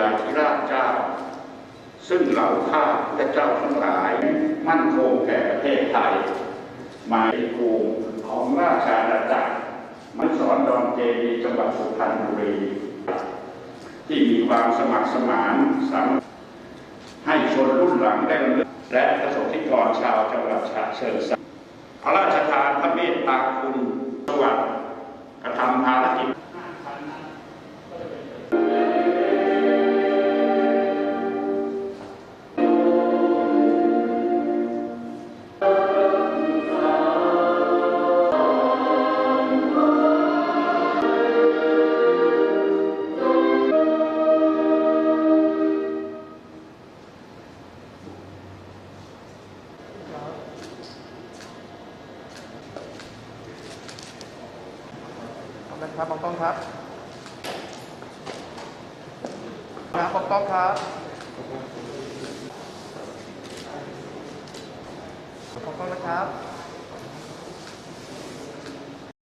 ยาธิราชเจ้า ซึ่งเหล่าข้าพระเจ้าทั้งหลายมั่นคงแก่ประเทศไทย มาในภูมิของราชอาณาจักรมันสอนดอนเจดีจังหวัดสุพรรณบุรี ที่มีความสมัครสมานสามัคให้ชนรุ่นหลังได้รำลึกและประสบนิกรชาวจังหวัดฉะเชิงเทรา นะครับมองกล้องครับครับมองกล้องครับมองกล้องนะครับ